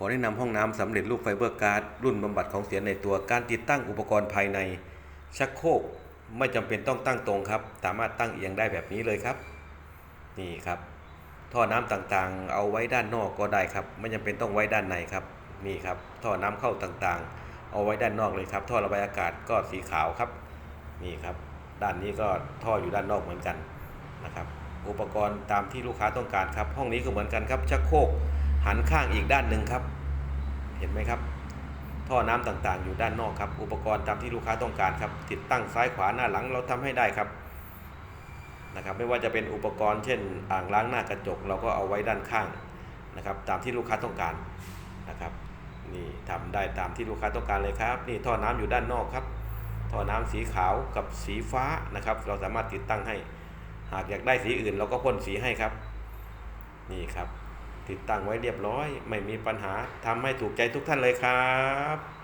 ขอแนะนำห้องน้ำสำเร็จรูปไฟเบอร์การ์ดรุ่นบำบัดของเสียในตัวการติดตั้งอุปกรณ์ภายใน ชักโครกไม่จำเป็นต้องตั้งตรงครับ สามารถตั้งเอียงได้แบบนี้เลยครับ นี่ครับ ท่อน้ำต่างๆ เอาไว้ด้านนอกก็ได้ครับ ไม่จำเป็นต้องไว้ด้านในครับนี่ครับ ท่อน้ำเข้าต่างๆ เอาไว้ด้านนอกเลยครับ ท่อระบายอากาศก็สีขาวครับนี่ครับ ด้านนี้ก็ท่ออยู่ด้านนอกเหมือนกันนะครับ อุปกรณ์ตามที่ลูกค้าต้องการครับ ห้องนี้ก็เหมือนกันครับชักโครก หันข้างอีกด้านหนึ่งครับ เห็นไหมครับ ท่อน้ำต่างๆ อยู่ด้านนอกครับ อุปกรณ์ตามที่ลูกค้าต้องการครับ ติดตั้งซ้ายขวาหน้าหลังเราทำให้ได้ครับนะครับ ไม่ว่าจะเป็นอุปกรณ์เช่น อ่างล้างหน้ากระจกเราก็เอาไว้ด้านข้างนะครับ ตามที่ลูกค้าต้องการนะครับนี่ทำได้ตามที่ลูกค้าต้องการเลยครับ นี่ท่อน้ำอยู่ด้านนอกครับ ท่อน้ำสีขาวกับสีฟ้านะครับ เราสามารถติดตั้งให้ หากอยากได้สีอื่น เราก็พ่นสีให้ครับ นี่ครับ ติดตั้งไว้เรียบร้อย ไม่มีปัญหาทำให้ถูกใจทุกท่านเลยครับ